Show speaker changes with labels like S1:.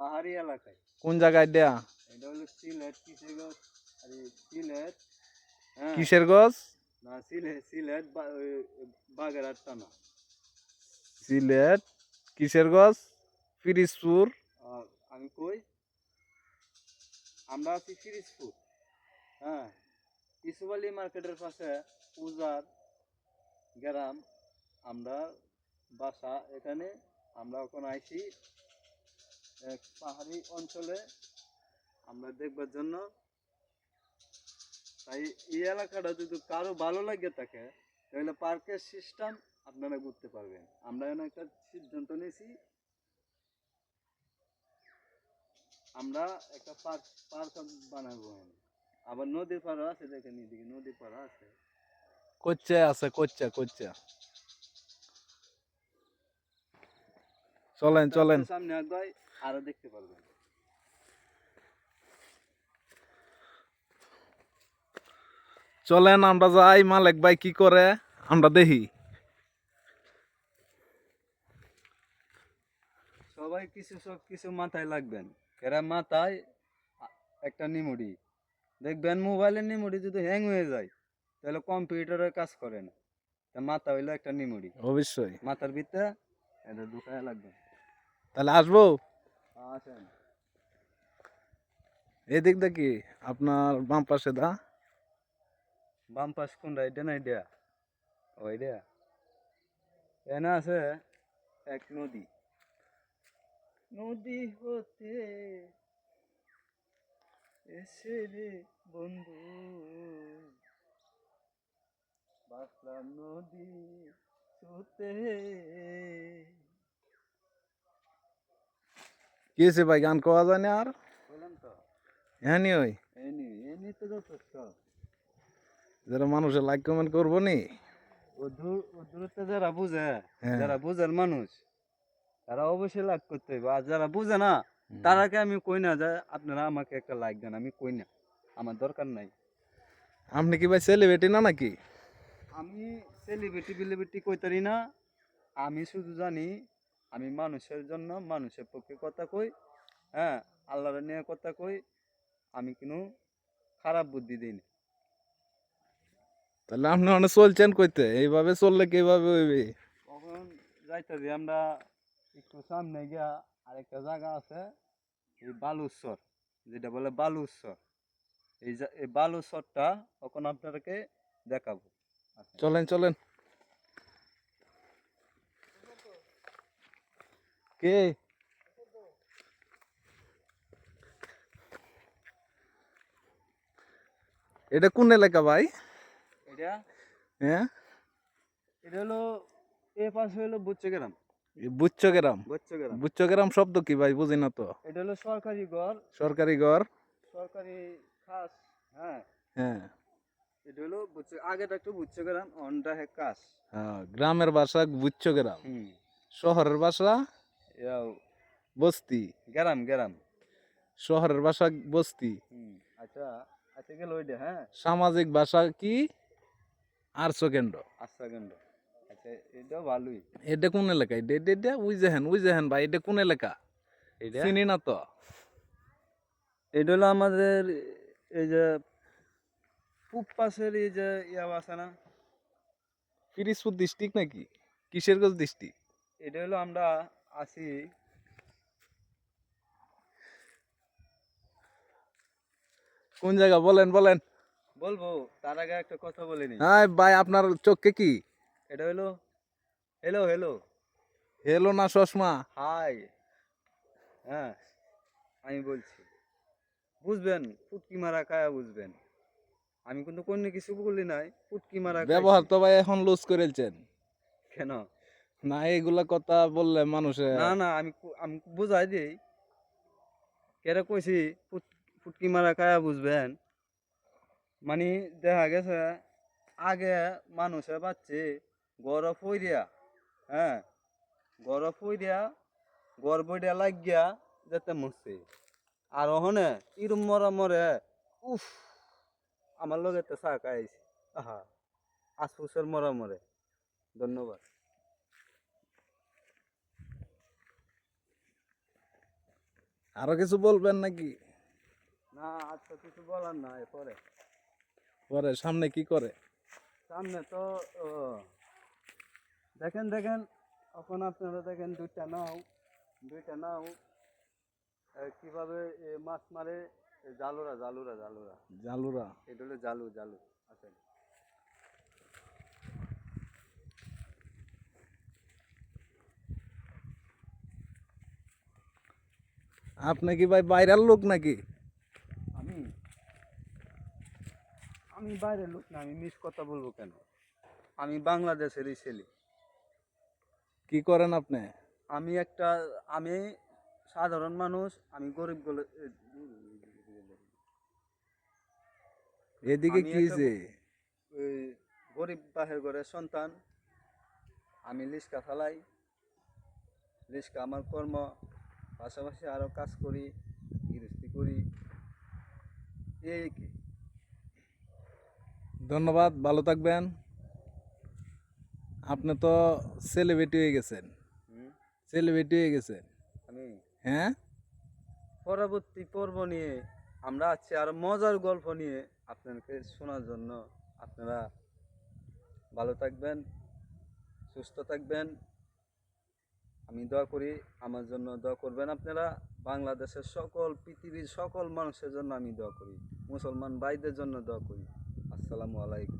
S1: পাহাড়ি এলাকায়।
S2: কোন জায়গায় দেয়া?
S1: এটা হলো সিলেট কিশোরগঞ্জ আরে সিলেট হ্যাঁ।
S2: কিসের গছ?
S1: না সিলেট সিলেট বাগেরহাট থানা।
S2: সিলেট কিসের গছ? পিরিজপুর
S1: আর আমি কই? আমরা আছি ফিরিজপুর। হ্যাঁ ইসুবালি মার্কেটের পাশে পূজার গ্রাম। আমরা বাসা এখানে আমরা এখন আইছি এক পাহাড়ি অঞ্চলে আমরা দেখবার জন্য। তাই এই এলাকাটা যদি কারও ভালো লাগে থাকে তাহলে পার্কের সিস্টেম আপনারা ঘুরতে পারবেন। আমরা এখন একটা সিদ্ধান্ত নিয়েছি। আমরা একটা পার্ক পার্ক বানাবো আবার নদীর পাড়ও আছে দেখেন এদিকে নদীর পাড় আছে।
S2: কোচ্চা আছে কোচ্চা কোচ্চা চলেন চলেন।
S1: সামনে আগাই আরও দেখতে পারবেন।
S2: চলেন আমরা যাই। মালিক ভাই কি করে? আমরা দেখি।
S1: সবাই কিছু সব কিছু মাথায় লাগবেন। এরা মাথায় একটা নিমুড়ি। দেখবেন মোবাইলের নিমুড়ি যদি হ্যাং হয়ে যায় তাহলে কম্পিউটারের কাজ করে না। তা মাথা হইল একটা নিমুড়ি।
S2: অবশ্যই।
S1: মাথার ভিতরে এটা ঢুকায় লাগবে।
S2: তাহলে আসব? এদিক দেখি আপনার বাম পাশে দা।
S1: বাম পাশ কোনটা এটা না এটা? ওই এটা? এনে আছে এক নদী। নদী হতে এসে রে বন্ধু। বাসলাম নদী ছুতে
S2: কি হয়েছে ভাই গান কোয়া যায় না আর
S1: বললাম তো
S2: হ্যাঁ নি ওই
S1: এনি এনি তো যথেষ্ট
S2: যারা মানুষের লাইক কমেন্ট করব নি
S1: ও দূর ও দূরত্বে যারা বুঝে
S2: হ্যাঁ।
S1: যারা বুঝার মানুষ তারা অবশ্যই লাইক করতে হবে আর যারা বুঝে না তারাকে আমি কই না যে আপনারা আমাকে একটা লাইক দেন আমি কই না আমার দরকার নাই
S2: আপনি কি ভাই সেলিব্রিটি না নাকি
S1: আমি সেলিব্রিটি বিলিব্রিটি কইতারি না আমি শুধু জানি আমি মানুষের জন্য মানুষের পক্ষে কথা কই হ্যাঁ আল্লাহর নিয়ে কথা কই আমি কোনো খারাপ বুদ্ধি দিই না।
S2: তাহলে আপনি অনেক চলছেন কইতে এইভাবে চললে কীভাবে হইবে?
S1: তখন যাইতেছি আমরা একটু সামনে গিয়া আরেকটা জায়গা আছে এই বালুচর যেটা বলে বালুচর এই বালুচরটা তখন আপনাদেরকে দেখাবো।
S2: চলেন চলেন। কে এটা কোন এলাকা ভাই?
S1: এটা?
S2: হ্যাঁ?
S1: এটা হলো এ পাশে হলো
S2: বুচ্চ গ্রাম
S1: বুচ্চগ্রাম?
S2: বুচ্চ গ্রাম শব্দ কি ভাই? বুঝি না তো।
S1: এটা হলো সরকারি ঘর।
S2: সরকারি ঘর?
S1: সরকারি খাস হ্যাঁ।
S2: হ্যাঁ।
S1: এটা হলো বুচ্চ আগেটা একটু বুচ্চগ্রাম অনটা হে কাস।
S2: হ্যাঁ, গ্রামের ভাষা বুচ্চ গ্রাম
S1: হুম।
S2: শহরের ভাষা বস্তি
S1: গ্রাম গ্রাম।
S2: শহরের ভাষা বস্তি।
S1: আচ্ছা আচ্ছা গেল ওইটা হ্যাঁ।
S2: সামাজিক ভাষা কি? আর্স কেন্দ্র
S1: আচ্ছা গন্ড আচ্ছা এটাও ভালোই।
S2: এটা কোন এলাকা? এটা এটা এটা ওই যেহেন ওই যেহেন ভাই এটা কোন এলাকা?
S1: এটা?
S2: চিনি না তো।
S1: এটা হলো আমাদের এই যে পূব পাশের এই যে ইয়া আছে না?
S2: পিরিজপুর ডিস্ট্রিক্ট নাকি? কিশোরগঞ্জ ডিস্ট্রিক্ট
S1: এটা হলো আমরা আছি
S2: কোন জায়গা? বলেন বলেন।
S1: বলব তার আগে একটা কথা বলে নি
S2: হ্যাঁ ভাই আপনার চোখে কি?
S1: এটা হলো হ্যালো হ্যালো
S2: হেলো না চশমা?
S1: হাই হ্যাঁ আমি বলছি। বুঝবেন ফুটকি মারা খায়া বুঝবেন। আমি কিন্তু কোন কিছু বলি নাই ফুটকি মারা
S2: ব্যবহার তো ভাই এখন লুজ করেছেন
S1: কেন?
S2: না, এইগুলা কথা বললে মানুষে
S1: না না, আমি আমি বুঝাই দিই। কেরা কইছি, ফুট- ফুটকি মারা কায়া বুঝবেন? মানে দেখা গেছে, আগে মানুষে পাচ্ছে গরফ হইয়া হ্যাঁ গরফ হইয়া গড় বইয়া লাগিয়া যেতে মরছে। আর ওহনে ইরম মরা মরে, উফ, আমার লগে তো চা খাইছে আহা আশপুষের মরা মরে। ধন্যবাদ।
S2: আরও কিছু বলবেন নাকি?
S1: না আচ্ছা কিছু বলার না পরে।
S2: পরে সামনে কি করে?
S1: সামনে তো দেখেন দেখেন এখন আপনারা দেখেন দুইটা নাও দুইটা নাও কীভাবে মাছ মারে জালুরা জালুরা জালুরা।
S2: জালুরা।
S1: এটা হলো জালু জালু আচ্ছা
S2: আপনি কি ভাই বাইরের লোক নাকি?
S1: আমি আমি বাইরের লোক না আমি মিস কথা বলব কেন? আমি বাংলাদেশেরই ছেলে।
S2: কি করেন আপনি?
S1: আমি একটা আমি সাধারণ মানুষ আমি গরিব গলে
S2: এদিকে কি যে?
S1: গরিব বাহের ঘরের সন্তান। আমি লিস্কা ফেলাই। লিস্কা আমার কর্ম। পাশাপাশি আরও কাজ করি গৃহস্থী করি। এই কি?
S2: ধন্যবাদ ভালো থাকবেন। আপনি তো সেলিব্রিটি হয়ে গেছেন? সেলিব্রিটি হয়ে গেছেন।
S1: আমি?
S2: হ্যাঁ?
S1: পরবর্তী পর্ব নিয়ে আমরা আছি আরও মজার গল্প নিয়ে আপনাদেরকে শোনার জন্য। আপনারা ভালো থাকবেন সুস্থ থাকবেন। আমি দোয়া করি আমার জন্য দোয়া করবেন আপনারা। বাংলাদেশের সকল, পৃথিবীর সকল মানুষের জন্য আমি দোয়া করি। মুসলমান ভাইদের জন্য দোয়া করি। আসসালামু আলাইকুম।